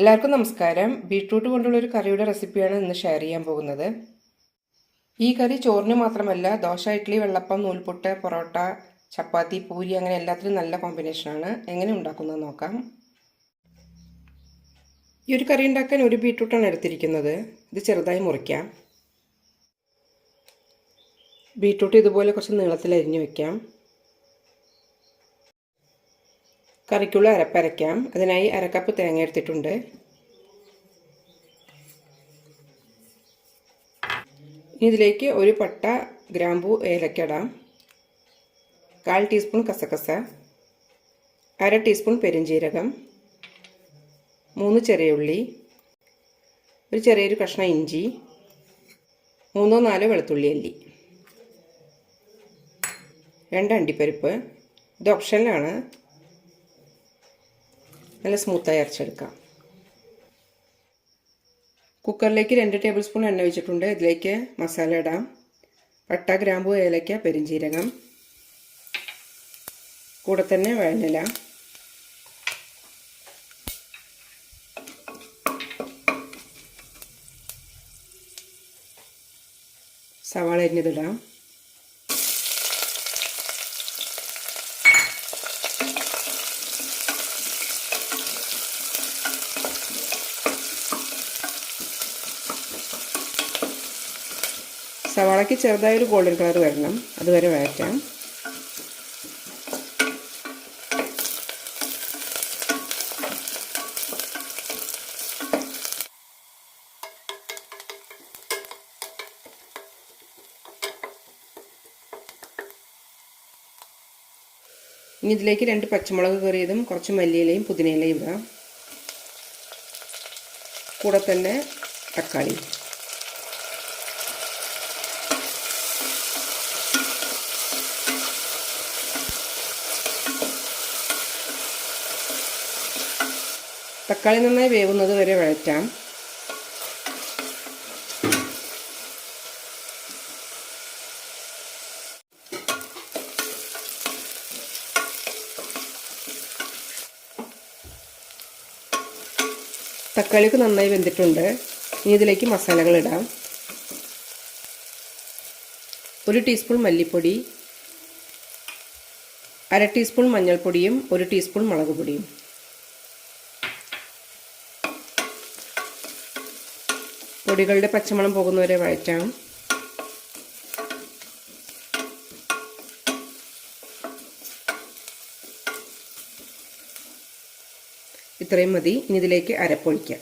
എല്ലാവർക്കും നമസ്കാരം. ബീട്രൂട്ട് കൊണ്ടുള്ള ഒരു കറിയുടെ റെസിപ്പിയാണ് ഇന്ന് ഷെയർ ചെയ്യാൻ പോകുന്നത്. ഈ കറി ചോറിന് മാത്രമല്ല ദോശ ഇഡ്ഡലി വെള്ളപ്പം നൂൽപുട്ട് പൊറോട്ട ചപ്പാത്തി പൂരി അങ്ങനെ എല്ലാത്തിനും നല്ല കോമ്പിനേഷനാണ് എങ്ങനെ ഉണ്ടാക്കുന്നത് നോക്കാം. ഈ ഒരു കറി ഉണ്ടാക്കാൻ ഒരു ബീട്രൂട്ടാണ് എടുത്തിരിക്കുന്നത്. ഇത് ചെറുതായി മുറിക്കാം. ബീട്രൂട്ട് ഇതുപോലെ കുറച്ച് നീളത്തിൽ അരിഞ്ഞു വയ്ക്കാം കറിക്കുള്ള അരപ്പരയ്ക്കാം അതിനായി അരക്കപ്പ് തേങ്ങ എടുത്തിട്ടുണ്ട്. ഇതിലേക്ക് ഒരു പട്ട ഗ്രാമ്പൂ ഏലക്കടാം കാൽ ടീസ്പൂൺ കസകസ. അര ടീസ്പൂൺ പെരുംജീരകം മൂന്ന് ചെറിയ ഉള്ളി. ഒരു ചെറിയൊരു കഷ്ണം ഇഞ്ചി. മൂന്നോ നാലോ വെളുത്തുള്ളി അല്ലി. രണ്ട് അണ്ടിപ്പരിപ്പ്. ഇത് ഓപ്ഷനിലാണ്. നല്ല സ്മൂത്തായി അരച്ചെടുക്കാം. കുക്കറിലേക്ക് രണ്ട് ടേബിൾ സ്പൂൺ എണ്ണ ഒഴിച്ചിട്ടുണ്ട്. ഇതിലേക്ക് മസാല ഇടാം. പട്ട ഗ്രാമ്പു ഏലയ്ക്ക പെരിഞ്ചീരകം. കൂടെ തന്നെ വഴനില സവാള അരിഞ്ഞതിടാം സവാളയ്ക്ക് ചെറുതായൊരു ഗോൾഡൻ കളർ വരണം. അതുവരെ വഴറ്റാം. ഇനി ഇതിലേക്ക് രണ്ട് പച്ചമുളക് കയറിയതും കുറച്ച് മല്ലിയിലയും പുതിനയിലയും ഇടാം. കൂടെ തന്നെ തക്കാളി. തക്കാളി നന്നായി വേവുന്നത് വരെ വഴറ്റാം. തക്കാളിക്ക് നന്നായി വെന്തിട്ടുണ്ട്. ഇനി ഇതിലേക്ക് മസാലകൾ ഇടാം. ഒരു ടീസ്പൂൺ മല്ലിപ്പൊടി അര ടീസ്പൂൺ മഞ്ഞൾപ്പൊടിയും ഒരു ടീസ്പൂൺ മുളക് പൊടിയും. പൊടികളുടെ പച്ചമണം പോകുന്നവരെ വഴറ്റാം. ഇത്രയും മതി. ഇനി ഇതിലേക്ക് അരപ്പൊഴിക്കാം.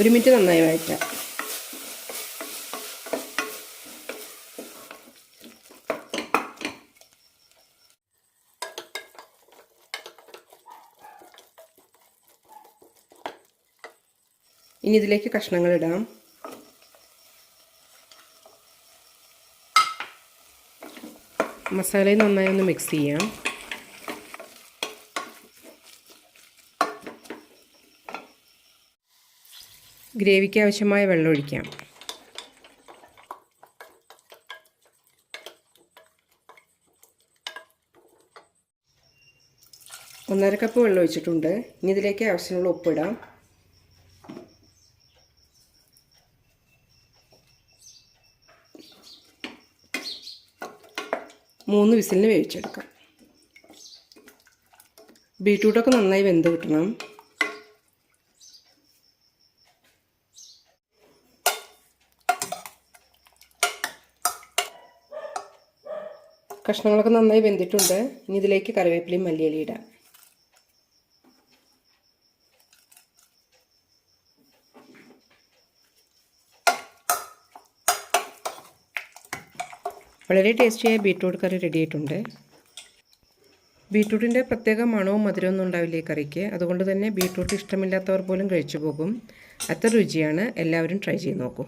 ഒരു മിനിറ്റ് നന്നായി വഴറ്റാം. ഇനി ഇതിലേക്ക് കഷ്ണങ്ങൾ ഇടാം. മസാലയും നന്നായി ഒന്ന് മിക്സ് ചെയ്യാം. ഗ്രേവിക്ക് ആവശ്യമായ വെള്ളം ഒഴിക്കാം. ഒന്നര കപ്പ് വെള്ളം ഒഴിച്ചിട്ടുണ്ട്. ഇനി ഇതിലേക്ക് ആവശ്യമുള്ള ഉപ്പിടാം. മൂന്ന് വിസിലിന് വേവിച്ചെടുക്കാം. ബീട്രൂട്ടൊക്കെ നന്നായി വെന്ത് കിട്ടണം. കഷ്ണങ്ങളൊക്കെ നന്നായി വെന്തിട്ടുണ്ട്. ഇനി ഇതിലേക്ക് കറിവേപ്പിലയും മല്ലിയിലയും ഇടാം. വളരെ ടേസ്റ്റിയായ ബീട്രൂട്ട് കറി റെഡിയായിട്ടുണ്ട് ബീട്രൂട്ടിന്റെ പ്രത്യേക മണവും മധുരമൊന്നും ഉണ്ടാവില്ല ഈ കറിക്ക്? അതുകൊണ്ട് തന്നെ ബീട്രൂട്ട് ഇഷ്ടമില്ലാത്തവർ പോലും കഴിച്ചു പോകും. അത്ര രുചിയാണ്. എല്ലാവരും ട്രൈ ചെയ്ത് നോക്കൂ.